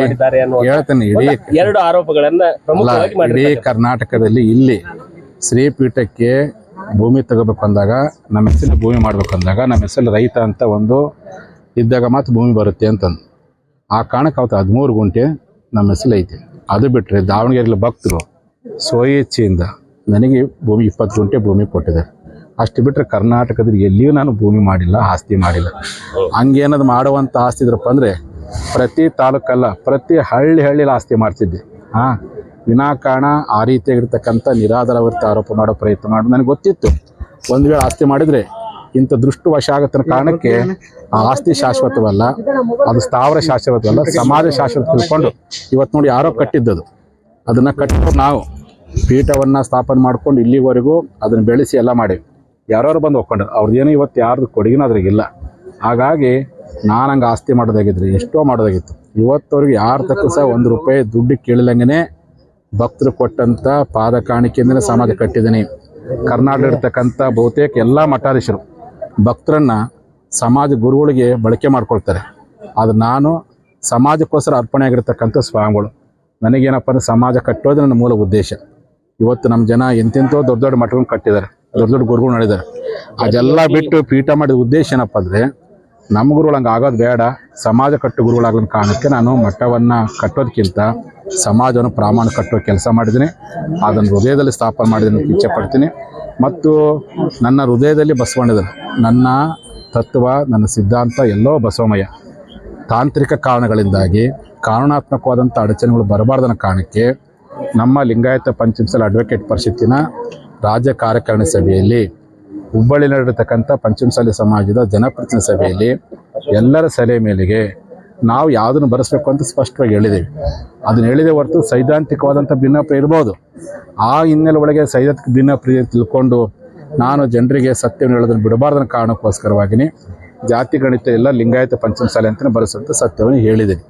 ಮಾಡಿದ್ದಾರೆ ಅನ್ನೋ ಹೇಳ್ತೇನೆ ಇಡೀ ಎರಡು ಆರೋಪಗಳನ್ನ ಪ್ರಮುಖವಾಗಿ ಇಡೀ ಮಾಡಿದ್ದಾರೆ ಕರ್ನಾಟಕದಲ್ಲಿ ಇಲ್ಲಿ ಶ್ರೀಪೀಠಕ್ಕೆ ಭೂಮಿ ತಗೋಬೇಕು ಅಂದಾಗ ನಮ್ಮ ಹೆಸರು ಭೂಮಿ ಮಾಡ್ಬೇಕಂದಾಗ ನಮ್ಮ ಹೆಸರಲ್ಲಿ ರೈತ ಅಂತ ಒಂದು ಇದ್ದಾಗ ಮಾತ್ರ ಭೂಮಿ ಬರುತ್ತೆ ಅಂತಂದು. ಆ ಕಾರಣಕ್ಕೆ ಅವತ್ತು ಹದಿಮೂರು ಗುಂಟೆ ನಮ್ಮ ಹೆಸರು ಐತೆ. ಅದು ಬಿಟ್ಟರೆ ದಾವಣಗೆರೆಯಲ್ಲಿ ಭಕ್ತರು ಸ್ವಇಚ್ಛೆಯಿಂದ ನನಗೆ ಭೂಮಿ ಇಪ್ಪತ್ತು ಗುಂಟೆ ಭೂಮಿ ಕೊಟ್ಟಿದ್ದಾರೆ. ಅಷ್ಟು ಬಿಟ್ಟರೆ ಕರ್ನಾಟಕದಲ್ಲಿ ಎಲ್ಲಿಯೂ ನಾನು ಭೂಮಿ ಮಾಡಿಲ್ಲ ಆಸ್ತಿ ಮಾಡಿಲ್ಲ. ಹಂಗೇನದು ಮಾಡುವಂಥ ಆಸ್ತಿ ಇದ್ರಪ್ಪ ಅಂದರೆ ಪ್ರತಿ ತಾಲೂಕಲ್ಲ, ಪ್ರತಿ ಹಳ್ಳಿ ಹಳ್ಳಿಲಿ ಆಸ್ತಿ ಮಾಡ್ತಿದ್ದೆ. ಹಾಂ, ವಿನಾಕಾರಣ ಆ ರೀತಿಯಾಗಿರ್ತಕ್ಕಂಥ ನಿರಾಧಾರವರ್ತ ಆರೋಪ ಮಾಡೋ ಪ್ರಯತ್ನ ಮಾಡಿ ನನಗೆ ಗೊತ್ತಿತ್ತು. ಒಂದು ವೇಳೆ ಆಸ್ತಿ ಮಾಡಿದರೆ ಇಂಥ ದೃಷ್ಟವಶ ಆಗತ್ತನ ಕಾರಣಕ್ಕೆ ಆ ಆಸ್ತಿ ಶಾಶ್ವತವಲ್ಲ, ಅದು ಸ್ಥಾವರ ಶಾಶ್ವತವಲ್ಲ, ಸಮಾಜ ಶಾಶ್ವತ ತಿಳ್ಕೊಂಡು ಇವತ್ತು ನೋಡಿ ಯಾರೋ ಕಟ್ಟಿದ್ದದು. ಅದನ್ನು ಕಟ್ಟು ನಾವು. ಪೀಠವನ್ನು ಸ್ಥಾಪನೆ ಮಾಡ್ಕೊಂಡು ಇಲ್ಲಿವರೆಗೂ ಅದನ್ನು ಬೆಳೆಸಿ ಎಲ್ಲ ಮಾಡಿ ಯಾರ್ಯಾರು ಬಂದು ಒಕ್ಕೊಂಡು ಅವ್ರದ್ದೇನೋ ಇವತ್ತು ಯಾರ್ದು ಕೊಡುಗೆನೂ ಅದ್ರಾಗಿಲ್ಲ ಹಾಗಾಗಿ ನಾನು ಹಂಗೆ ಆಸ್ತಿ ಮಾಡೋದಾಗಿದ್ರಿ, ಎಷ್ಟೋ ಮಾಡೋದಾಗಿತ್ತು. ಇವತ್ತವ್ರಿಗೆ ಯಾರ ತಕ್ಕ ಸಹ ಒಂದು ರೂಪಾಯಿ ದುಡ್ಡು ಕೇಳಿದಂಗೆ ಭಕ್ತರು ಕೊಟ್ಟಂಥ ಪಾದ ಕಾಣಿಕೆಯಿಂದಲೇ ಸಮಾಜ ಕಟ್ಟಿದ್ದೀನಿ ಕರ್ನಾಟಕ ಇರ್ತಕ್ಕಂಥ ಬಹುತೇಕ ಎಲ್ಲ ಮಠಾಧೀಶರು ಭಕ್ತರನ್ನು ಸಮಾಜ ಗುರುಗಳಿಗೆ ಬಳಕೆ ಮಾಡ್ಕೊಳ್ತಾರೆ. ಅದು ನಾನು ಸಮಾಜಕ್ಕೋಸ್ಕರ ಅರ್ಪಣೆ ಆಗಿರ್ತಕ್ಕಂಥ ಸ್ವಾಮಿಗಳು. ನನಗೇನಪ್ಪ ಅಂದ್ರೆ ಸಮಾಜ ಕಟ್ಟೋದು ನನ್ನ ಮೂಲ ಉದ್ದೇಶ. ಇವತ್ತು ನಮ್ಮ ಜನ ಎಂತೆಂಥೋ ದೊಡ್ಡ ದೊಡ್ಡ ಮಠಗಳನ್ನ ಕಟ್ಟಿದ್ದಾರೆ, ದೊಡ್ಡ ದೊಡ್ಡ ಗುರುಗಳು ನಡೆದಿದ್ದಾರೆ. ಅದೆಲ್ಲ ಬಿಟ್ಟು ಪೀಠ ಮಾಡಿದ ಉದ್ದೇಶ ಏನಪ್ಪ ಅಂದರೆ ನಮ್ಮ ಗುರುಗಳು ಹಂಗೆ ಆಗೋದು ಬೇಡ. ಸಮಾಜ ಕಟ್ಟು ಗುರುಗಳಾಗಲ ಕಾರಣಕ್ಕೆ ನಾನು ಮಠವನ್ನು ಕಟ್ಟೋದಕ್ಕಿಂತ ಸಮಾಜವನ್ನು ಪ್ರಾಮಾಣ ಕಟ್ಟೋ ಕೆಲಸ ಮಾಡಿದ್ದೀನಿ. ಅದನ್ನು ಹೃದಯದಲ್ಲಿ ಸ್ಥಾಪನೆ ಮಾಡಿದ್ದೀನಿ ಇಚ್ಛೆ ಪಡ್ತೀನಿ. ಮತ್ತು ನನ್ನ ಹೃದಯದಲ್ಲಿ ಬಸವಣ್ಣಿದ್ದಾರೆ ನನ್ನ ತತ್ವ, ನನ್ನ ಸಿದ್ಧಾಂತ ಎಲ್ಲೋ ಬಸವಮಯ. ತಾಂತ್ರಿಕ ಕಾರಣಗಳಿಂದಾಗಿ ಕಾರಣಾತ್ಮಕವಾದಂಥ ಅಡಚಣೆಗಳು ಬರಬಾರ್ದನ್ನ ಕಾರಣಕ್ಕೆ ನಮ್ಮ ಲಿಂಗಾಯತ ಪಂಚಮಸಲ ಅಡ್ವೊಕೇಟ್ ಪರಿಷತ್ತಿನ ರಾಜ್ಯ ಕಾರ್ಯಕಾರಿಣಿ ಸಭೆಯಲ್ಲಿ ಹುಬ್ಬಳ್ಳಿ ನಡೆತಕ್ಕಂಥ ಪಂಚಮಸಾಲಿ ಸಮಾಜದ ಜನಪ್ರತಿನಿಧಿ ಸಭೆಯಲ್ಲಿ ಎಲ್ಲರ ಸಲಹೆ ಮೇಲೆಗೆ ನಾವು ಯಾವುದನ್ನು ಬರೆಸ್ಬೇಕು ಅಂತ ಸ್ಪಷ್ಟವಾಗಿ ಹೇಳಿದ್ದೀವಿ ಅದನ್ನು ಹೇಳಿದೆ ಹೊರತು ಸೈದ್ಧಾಂತಿಕವಾದಂಥ ಭಿನ್ನಾಭಿಪ್ರಾಯ ಇರ್ಬೋದು. ಆ ಹಿನ್ನೆಲೆ ಒಳಗೆ ಸೈದ್ಧಾಂತಿಕ ಭಿನ್ನಾಭಿಪ್ರಾಯ ತಿಳ್ಕೊಂಡು ನಾನು ಜನರಿಗೆ ಸತ್ಯವನ್ನು ಹೇಳೋದನ್ನು ಬಿಡಬಾರ್ದನ್ನ ಕಾರಣಕ್ಕೋಸ್ಕರವಾಗಿಯೇ ಜಾತಿ, ಗಣಿತ ಎಲ್ಲ ಲಿಂಗಾಯತ ಪಂಚಮಸಾಲಿ ಅಂತಲೇ ಬರೆಸುವಂಥ ಸತ್ಯವನ್ನು ಹೇಳಿದ್ದೀನಿ